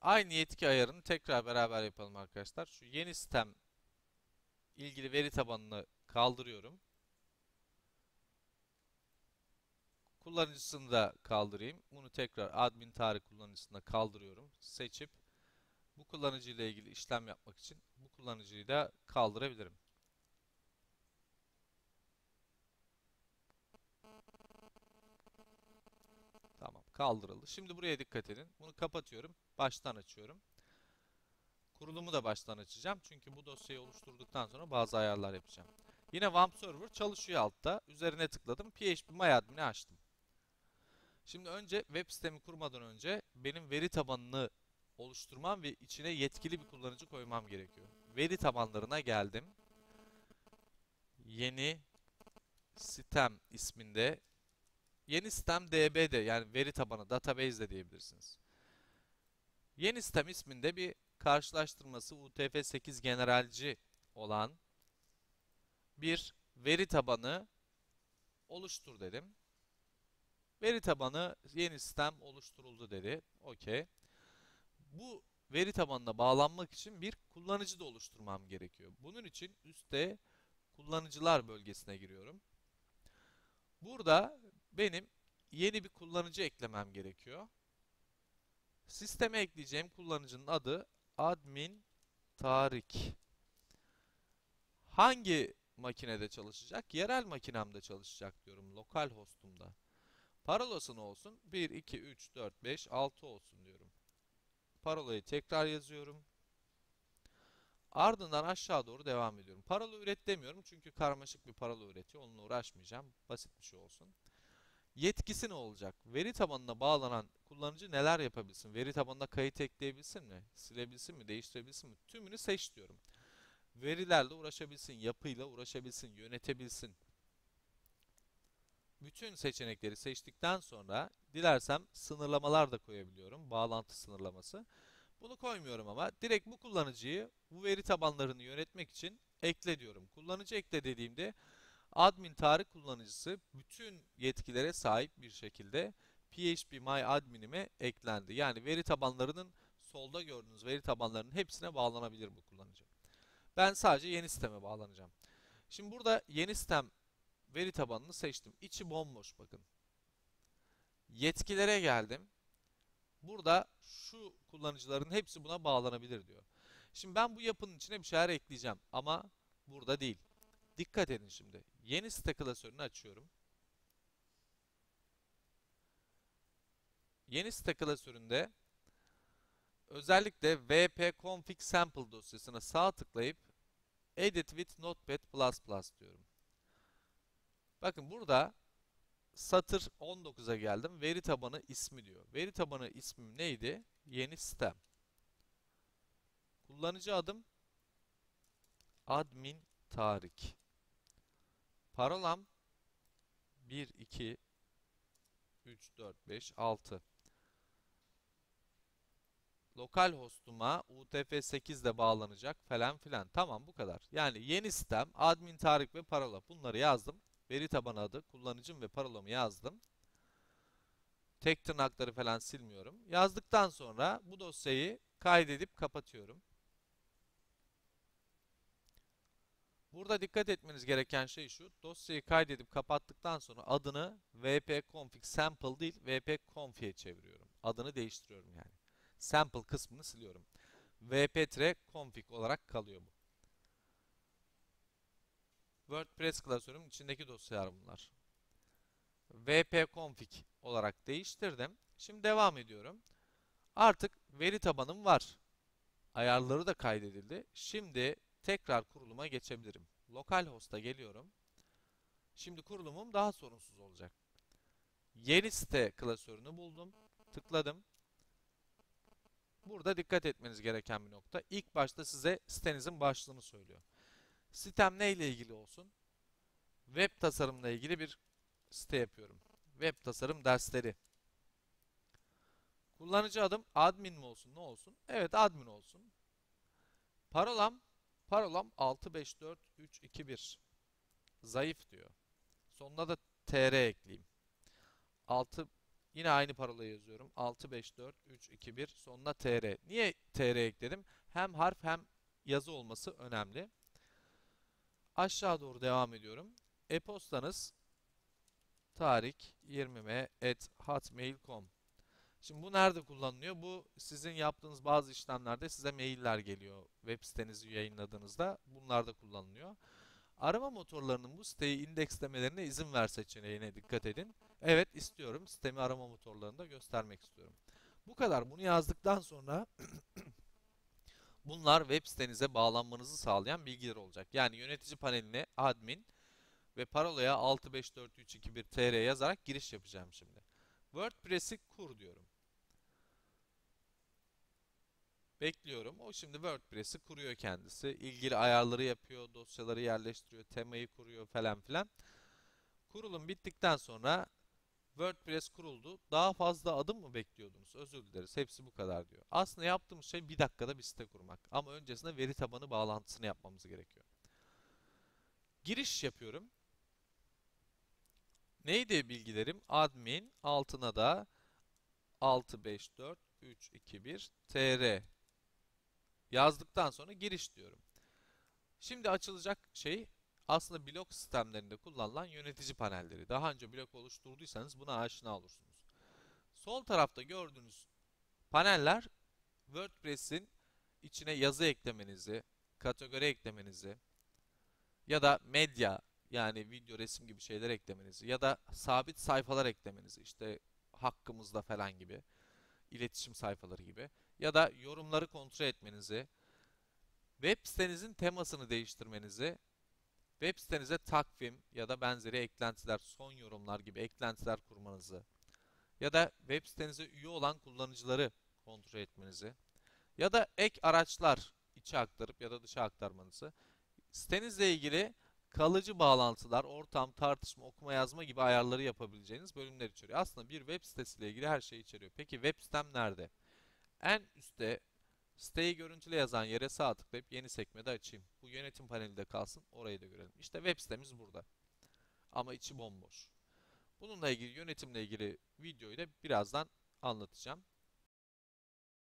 Aynı yetki ayarını tekrar beraber yapalım arkadaşlar. Şu yeni sistem ilgili veri tabanını kaldırıyorum. Kullanıcısını da kaldırayım. Bunu tekrar admin tarih kullanıcısına kaldırıyorum. Seçip bu kullanıcı ile ilgili işlem yapmak için bu kullanıcıyı da kaldırabilirim. Tamam kaldırıldı. Şimdi buraya dikkat edin. Bunu kapatıyorum. Baştan açıyorum. Kurulumu da baştan açacağım. Çünkü bu dosyayı oluşturduktan sonra bazı ayarlar yapacağım. Yine WAMP Server çalışıyor altta. Üzerine tıkladım. phpMyAdmin'i açtım. Şimdi önce web sitemi kurmadan önce benim veri tabanını oluşturmam ve içine yetkili bir kullanıcı koymam gerekiyor. Veri tabanlarına geldim. Yeni sistem isminde yeni sistem DB'de yani veri tabanı database de diyebilirsiniz. Yeni sistem isminde bir karşılaştırması UTF-8 generalci olan bir veri tabanı oluştur dedim. Veri tabanı yeni sistem oluşturuldu dedi. Okey. Bu veri tabanına bağlanmak için bir kullanıcı da oluşturmam gerekiyor. Bunun için üstte kullanıcılar bölgesine giriyorum. Burada benim yeni bir kullanıcı eklemem gerekiyor. Sisteme ekleyeceğim kullanıcının adı admin Tarik. Hangi makinede çalışacak? Yerel makinemde çalışacak diyorum. Lokal hostumda. Parolası ne olsun? 1, 2, 3, 4, 5, 6 olsun diyorum. Parolayı tekrar yazıyorum. Ardından aşağı doğru devam ediyorum. Parola üret demiyorum çünkü karmaşık bir parola üretiyor. Onunla uğraşmayacağım. Basit bir şey olsun. Yetkisi ne olacak? Veri tabanına bağlanan kullanıcı neler yapabilsin? Veri tabanına kayıt ekleyebilsin mi? Silebilsin mi? Değiştirebilsin mi? Tümünü seç diyorum. Verilerle uğraşabilsin, yapıyla uğraşabilsin, yönetebilsin. Bütün seçenekleri seçtikten sonra dilersem sınırlamalar da koyabiliyorum. Bağlantı sınırlaması. Bunu koymuyorum ama direkt bu kullanıcıyı bu veri tabanlarını yönetmek için ekle diyorum. Kullanıcı ekle dediğimde admin tarih kullanıcısı bütün yetkilere sahip bir şekilde PHP My Admin'ime eklendi. Yani veri tabanlarının solda gördüğünüz veri tabanlarının hepsine bağlanabilir bu kullanıcı. Ben sadece yeni sisteme bağlanacağım. Şimdi burada yeni sistem veri tabanını seçtim. İçi bomboş bakın. Yetkilere geldim. Burada şu kullanıcıların hepsi buna bağlanabilir diyor. Şimdi ben bu yapının içine bir şeyler ekleyeceğim ama burada değil. Dikkat edin şimdi. Yeni site klasörünü açıyorum. Yeni site klasöründe özellikle wp-config sample dosyasına sağ tıklayıp edit with notepad++ diyorum. Bakın burada satır 19'a geldim. Veri tabanı ismi diyor. Veri tabanı ismim neydi? Yeni sistem. Kullanıcı adım admin Tarik. Parolam 1 2 3 4 5 6. Lokal hostuma UTF-8 de bağlanacak falan filan. Tamam bu kadar. Yani yeni sistem, admin Tarik ve parola bunları yazdım. Veri tabanı adı, kullanıcım ve parolamı yazdım. Tek tırnakları falan silmiyorum. Yazdıktan sonra bu dosyayı kaydedip kapatıyorum. Burada dikkat etmeniz gereken şey şu. Dosyayı kaydedip kapattıktan sonra adını wp-config sample değil wp-config'e çeviriyorum. Adını değiştiriyorum yani. Sample kısmını siliyorum. wp-config olarak kalıyor bu. WordPress klasörümün içindeki dosyalar bunlar. wp-config olarak değiştirdim. Şimdi devam ediyorum. Artık veri tabanım var. Ayarları da kaydedildi. Şimdi tekrar kuruluma geçebilirim. Localhost'a geliyorum. Şimdi kurulumum daha sorunsuz olacak. Yeni site klasörünü buldum. Tıkladım. Burada dikkat etmeniz gereken bir nokta. İlk başta size sitenizin başlığını söylüyor. Sitem ne ile ilgili olsun? Web tasarımla ilgili bir site yapıyorum. Web tasarım dersleri. Kullanıcı adım admin mi olsun ne olsun? Evet admin olsun. Parolam parolam 654321. Zayıf diyor. Sonuna da tr ekleyeyim. 6 Yine aynı parolayı yazıyorum. 654321 sonuna tr. Niye tr ekledim? Hem harf hem yazı olması önemli. Aşağı doğru devam ediyorum. E-postanız tarik20m@hotmail.com. Şimdi bu nerede kullanılıyor? Bu sizin yaptığınız bazı işlemlerde size mailler geliyor. Web sitenizi yayınladığınızda bunlar da kullanılıyor. Arama motorlarının bu siteyi indekslemelerine izin ver seçeneğine dikkat edin. Evet istiyorum. Sitemi arama motorlarında göstermek istiyorum. Bu kadar. Bunu yazdıktan sonra bunlar web sitenize bağlanmanızı sağlayan bilgiler olacak. Yani yönetici paneline admin ve parolaya 654321tr yazarak giriş yapacağım şimdi. WordPress'i kur diyorum. Bekliyorum. O şimdi WordPress'i kuruyor kendisi. İlgili ayarları yapıyor, dosyaları yerleştiriyor, temayı kuruyor falan filan. Kurulum bittikten sonra WordPress kuruldu. Daha fazla adım mı bekliyordunuz? Özür dileriz. Hepsi bu kadar diyor. Aslında yaptığımız şey bir dakikada bir site kurmak. Ama öncesinde veri tabanı bağlantısını yapmamız gerekiyor. Giriş yapıyorum. Neydi bilgilerim? Admin altına da 654321 tr yazdıktan sonra giriş diyorum. Şimdi açılacak şey aslında blok sistemlerinde kullanılan yönetici panelleri. Daha önce blok oluşturduysanız buna aşina olursunuz. Sol tarafta gördüğünüz paneller WordPress'in içine yazı eklemenizi, kategori eklemenizi ya da medya yani video, resim gibi şeyler eklemenizi ya da sabit sayfalar eklemenizi işte hakkımızda falan gibi iletişim sayfaları gibi ya da yorumları kontrol etmenizi web sitenizin temasını değiştirmenizi web sitenize takvim ya da benzeri eklentiler, son yorumlar gibi eklentiler kurmanızı ya da web sitenize üye olan kullanıcıları kontrol etmenizi ya da ek araçlar içe aktarıp ya da dışa aktarmanızı sitenizle ilgili kalıcı bağlantılar, ortam, tartışma, okuma yazma gibi ayarları yapabileceğiniz bölümler içeriyor. Aslında bir web sitesiyle ilgili her şeyi içeriyor. Peki web sitem nerede? En üstte siteyi görüntüle yazan yere sağ tıklayıp yeni sekmede açayım. Bu yönetim panelinde kalsın. Orayı da görelim. İşte web sitemiz burada. Ama içi bomboş. Bununla ilgili yönetimle ilgili videoyu da birazdan anlatacağım.